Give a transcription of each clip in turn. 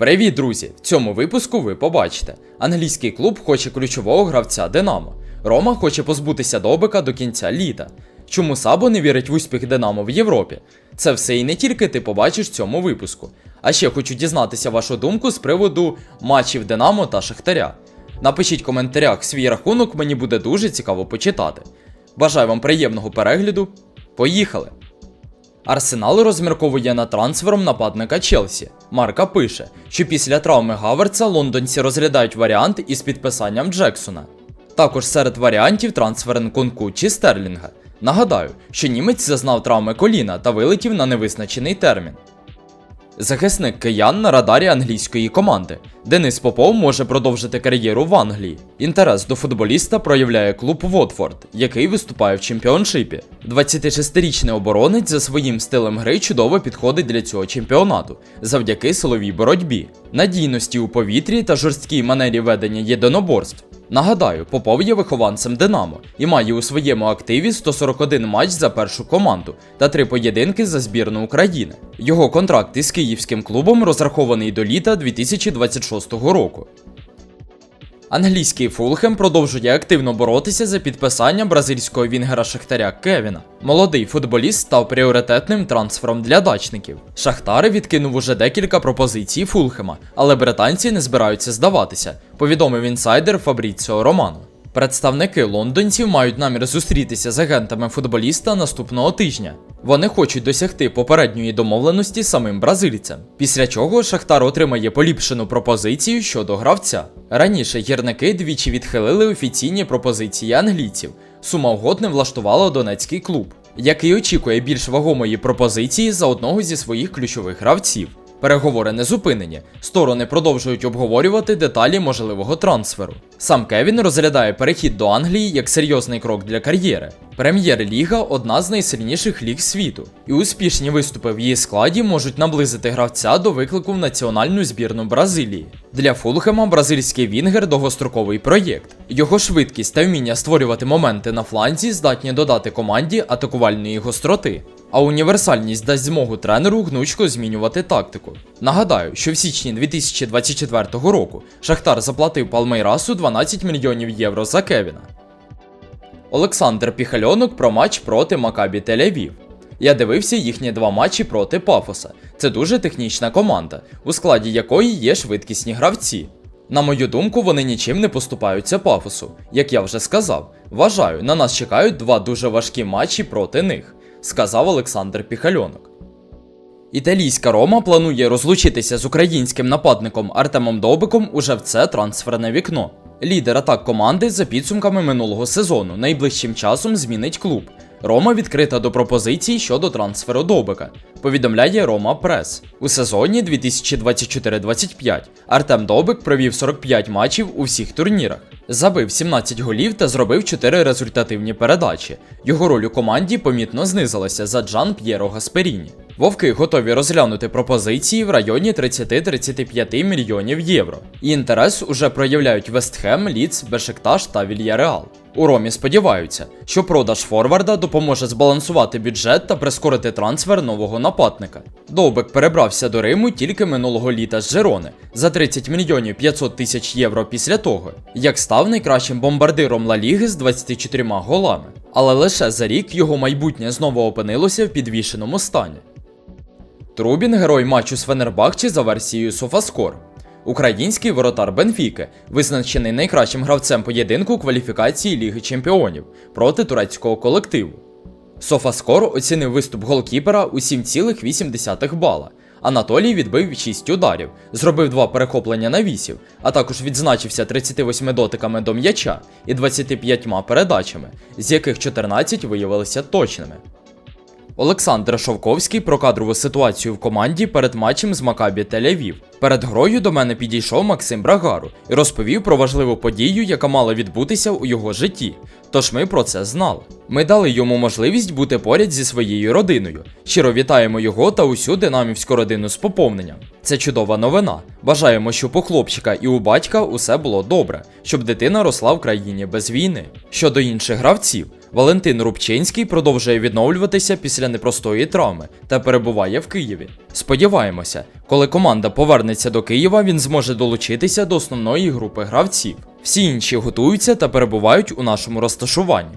Привіт, друзі! В цьому випуску ви побачите. Англійський клуб хоче ключового гравця Динамо. Рома хоче позбутися Добика до кінця літа. Чому Сабо не вірить в успіх Динамо в Європі? Це все і не тільки ти побачиш в цьому випуску. А ще хочу дізнатися вашу думку з приводу матчів Динамо та Шахтаря. Напишіть в коментарях свій рахунок, мені буде дуже цікаво почитати. Бажаю вам приємного перегляду. Поїхали! Арсенал розмірковує над трансфером нападника Челсі. Марка пише, що після травми Гаверца лондонці розглядають варіант із підписанням Джексона. Також серед варіантів трансфер Конку чи Стерлінга. Нагадаю, що німець зазнав травми коліна та вилетів на невизначений термін. Захисник киян на радарі англійської команди. Денис Попов може продовжити кар'єру в Англії. Інтерес до футболіста проявляє клуб Вотфорд, який виступає в чемпіоншипі. 26-річний оборонець за своїм стилем гри чудово підходить для цього чемпіонату завдяки силовій боротьбі, надійності у повітрі та жорсткій манері ведення єдиноборств. Нагадаю, Попов є вихованцем Динамо і має у своєму активі 141 матч за першу команду та три поєдинки за збірну України. Його контракт із київським клубом розрахований до літа 2026 року. Англійський Фулхем продовжує активно боротися за підписання бразильського вінгера Шахтаря Кевіна. Молодий футболіст став пріоритетним трансфером для дачників. Шахтар відкинув уже декілька пропозицій Фулхема, але британці не збираються здаватися, повідомив інсайдер Фабріціо Романо. Представники лондонців мають намір зустрітися з агентами футболіста наступного тижня. Вони хочуть досягти попередньої домовленості самим бразильцем, після чого Шахтар отримає поліпшену пропозицію щодо гравця. Раніше гірники двічі відхилили офіційні пропозиції англійців. Сума угод не влаштувала донецький клуб, який очікує більш вагомої пропозиції за одного зі своїх ключових гравців. Переговори не зупинені. Сторони продовжують обговорювати деталі можливого трансферу. Сам Кевін розглядає перехід до Англії як серйозний крок для кар'єри. Прем'єр-ліга одна з найсильніших ліг світу, і успішні виступи в її складі можуть наблизити гравця до виклику в національну збірну Бразилії. Для Фулхема бразильський Вінгер довгостроковий проєкт. Його швидкість та вміння створювати моменти на фланзі здатні додати команді атакувальної гостроти. А універсальність дасть змогу тренеру гнучко змінювати тактику. Нагадаю, що в січні 2024 року Шахтар заплатив Палмейрасу 12 мільйонів євро за Кевіна. Олександр Піхальонок про матч проти Макабі Тель-Авів. Я дивився їхні два матчі проти Пафоса. Це дуже технічна команда, у складі якої є швидкісні гравці. На мою думку, вони нічим не поступаються пафосу. Як я вже сказав, вважаю, на нас чекають два дуже важкі матчі проти них, сказав Олександр Піхальонок. Італійська Рома планує розлучитися з українським нападником Артемом Довбиком уже в це трансферне вікно. Лідер атак команди за підсумками минулого сезону найближчим часом змінить клуб. Рома відкрита до пропозицій щодо трансферу Добика, повідомляє Рома Прес. У сезоні 2024-25 Артем Добик провів 45 матчів у всіх турнірах, забив 17 голів та зробив 4 результативні передачі. Його роль у команді помітно знизилася за Джан П'єро Гасперіні. Вовки готові розглянути пропозиції в районі 30-35 мільйонів євро. І інтерес уже проявляють Вестхем, Ліц, Бешикташ та Вільяреал. У Ромі сподіваються, що продаж Форварда допоможе збалансувати бюджет та прискорити трансфер нового нападника. Довбик перебрався до Риму тільки минулого літа з Жерони за 30 мільйонів 500 тисяч євро після того, як став найкращим бомбардиром Ла Ліги з 24 голами. Але лише за рік його майбутнє знову опинилося в підвішеному стані. Трубін герой матчу з Фенербахчі за версією Софаскор. Український воротар Бенфіки, визначений найкращим гравцем поєдинку у кваліфікації Ліги Чемпіонів проти турецького колективу. Софаскор оцінив виступ голкіпера у 7,8 бала. Анатолій відбив 6 ударів, зробив два перехоплення на 8, а також відзначився 38 дотиками до м'яча і 25 передачами, з яких 14 виявилися точними. Олександр Шовковський про кадрову ситуацію в команді перед матчем з Макабі Тель-Авів. Перед грою до мене підійшов Максим Брагару і розповів про важливу подію, яка мала відбутися у його житті. Тож ми про це знали. Ми дали йому можливість бути поряд зі своєю родиною. Щиро вітаємо його та усю динамівську родину з поповненням. Це чудова новина. Бажаємо, щоб у хлопчика і у батька усе було добре, щоб дитина росла в країні без війни. Щодо інших гравців. Валентин Рубчинський продовжує відновлюватися після непростої травми та перебуває в Києві. Сподіваємося, коли команда повернеться до Києва, він зможе долучитися до основної групи гравців. Всі інші готуються та перебувають у нашому розташуванні.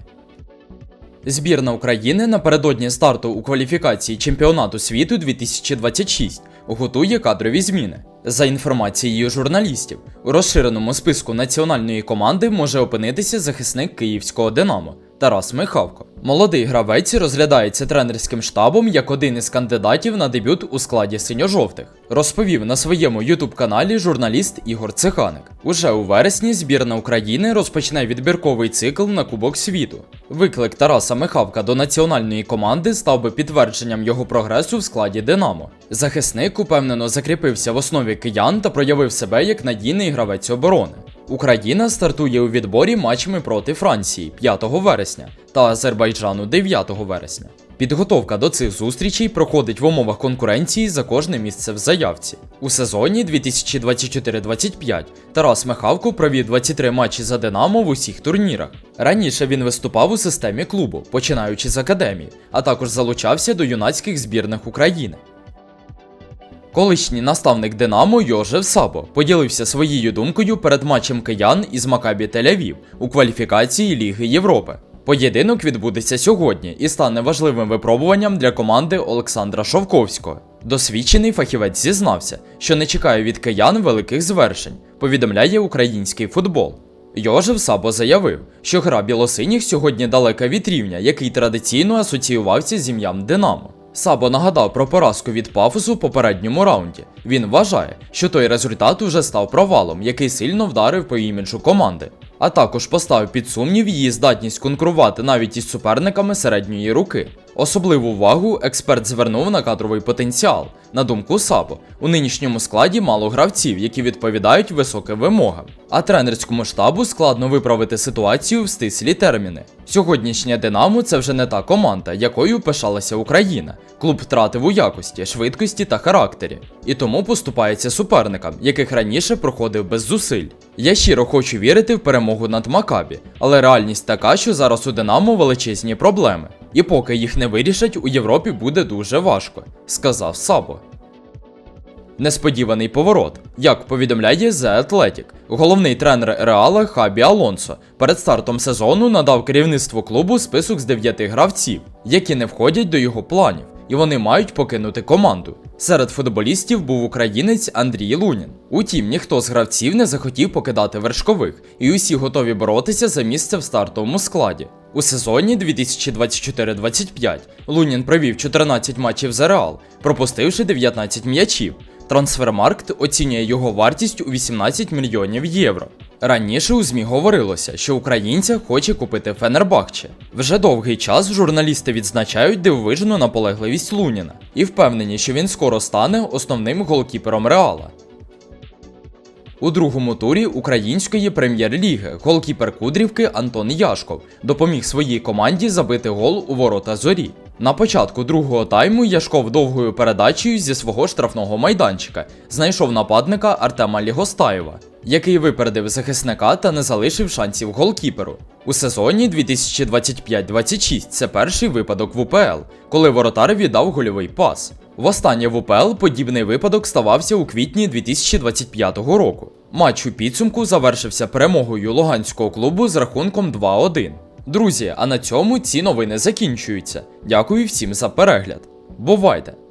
Збірна України напередодні старту у кваліфікації чемпіонату світу 2026 готує кадрові зміни. За інформацією журналістів, у розширеному списку національної команди може опинитися захисник київського Динамо Тарас Михавко. Молодий гравець розглядається тренерським штабом як один із кандидатів на дебют у складі синьо-жовтих. Розповів на своєму ютуб-каналі журналіст Ігор Циханик. Уже у вересні збірна України розпочне відбірковий цикл на Кубок світу. Виклик Тараса Михавка до національної команди став би підтвердженням його прогресу в складі Динамо. Захисник упевнено закріпився в основі киян та проявив себе як надійний гравець оборони. Україна стартує у відборі матчами проти Франції 5 вересня та Азербайджану 9 вересня. Підготовка до цих зустрічей проходить в умовах конкуренції за кожне місце в заявці. У сезоні 2024-25 Тарас Михавко провів 23 матчі за Динамо в усіх турнірах. Раніше він виступав у системі клубу, починаючи з академії, а також залучався до юнацьких збірних України. Колишній наставник Динамо Йожев Сабо поділився своєю думкою перед матчем киян із Макабі Тель-Авів у кваліфікації Ліги Європи. Поєдинок відбудеться сьогодні і стане важливим випробуванням для команди Олександра Шовковського. Досвідчений фахівець зізнався, що не чекає від киян великих звершень, повідомляє український футбол. Йожев Сабо заявив, що гра білосиніх сьогодні далека від рівня, який традиційно асоціювався з ім'ям Динамо. Сабо нагадав про поразку від пафосу в попередньому раунді. Він вважає, що той результат уже став провалом, який сильно вдарив по іміджу команди, а також поставив під сумнів її здатність конкурувати навіть із суперниками середньої руки. Особливу увагу експерт звернув на кадровий потенціал. На думку Сабо, у нинішньому складі мало гравців, які відповідають високим вимогам. А тренерському штабу складно виправити ситуацію в стислі терміни. Сьогоднішня Динамо це вже не та команда, якою пишалася Україна. Клуб втратив у якості, швидкості та характері, і тому поступається суперникам, яких раніше проходив без зусиль. Я щиро хочу вірити в перемогу над Макабі, але реальність така, що зараз у Динамо величезні проблеми. І поки їх не вирішать, у Європі буде дуже важко, сказав Сабо. Несподіваний поворот. Як повідомляє The Athletic, головний тренер Реала Хабі Алонсо перед стартом сезону надав керівництву клубу список з 9 гравців, які не входять до його планів, і вони мають покинути команду. Серед футболістів був українець Андрій Лунін. Утім, ніхто з гравців не захотів покидати вершкових, і усі готові боротися за місце в стартовому складі. У сезоні 2024-25 Лунін провів 14 матчів за Реал, пропустивши 19 м'ячів. Трансфермаркт оцінює його вартість у 18 мільйонів євро. Раніше у ЗМІ говорилося, що українця хоче купити Фенербахче. Вже довгий час журналісти відзначають дивовижну наполегливість Луніна і впевнені, що він скоро стане основним голкіпером Реала. У другому турі української прем'єр-ліги голкіпер Кудрівки Антон Яшков допоміг своїй команді забити гол у ворота зорі. На початку другого тайму Яшков довгою передачею зі свого штрафного майданчика знайшов нападника Артема Лігостаєва, який випередив захисника та не залишив шансів голкіперу. У сезоні 2025-26 це перший випадок в УПЛ, коли воротар віддав гольовий пас. Востаннє в УПЛ подібний випадок ставався у квітні 2025 року. Матч у підсумку завершився перемогою луганського клубу з рахунком 2-1. Друзі, а на цьому ці новини закінчуються. Дякую всім за перегляд. Бувайте!